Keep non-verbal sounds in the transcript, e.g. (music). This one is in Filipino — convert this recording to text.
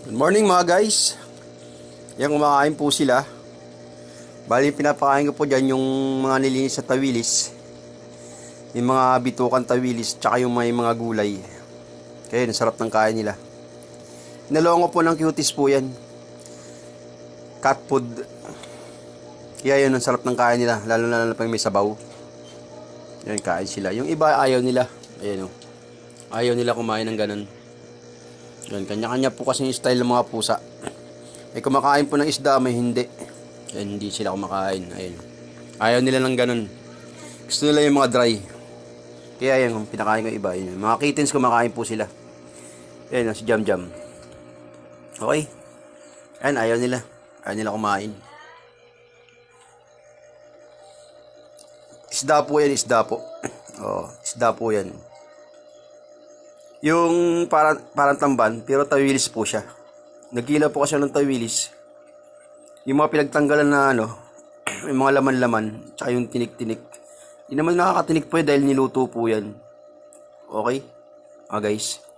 Good morning mga guys. Yan kumakain po sila. Bali pinapakain ko po dyan yung mga nilinis sa tawilis. Yung mga bitukan tawilis tsaka yung may mga gulay. Kaya ang sarap ng kain nila. Nalawang po ng cuties po yan. Cat food. Kaya yun ang sarap ng kain nila. Lalo na lalo pag may sabaw. Yan kain sila. Yung iba ayaw nila. Ayan o. Ayaw nila kumain ng ganun. Yan, kanya-kanya po kasi yung style ng mga pusa. May kumakain po ng isda, may hindi. Yan, hindi sila kumakain. Ayun. Ayaw nila ng ganun. Gusto nila yung mga dry. Kaya yan, kung pinakain ko iba. Yun. Mga kittens kumakain po sila. Yan, si Jam Jam. Okay. Ayan, ayaw nila. Ayaw nila kumain. Isda po yan, isda po. Oh, isda po yan. Yung parang, parang tamban, pero tawilis po siya. Nagkila po kasi ng tawilis. Yung mga pinagtanggalan na ano, (clears throat) yung mga laman-laman, tsaka yung tinik-tinik. Hindi naman nakakatinik po yan dahil niluto po yan. Okay? Ah guys.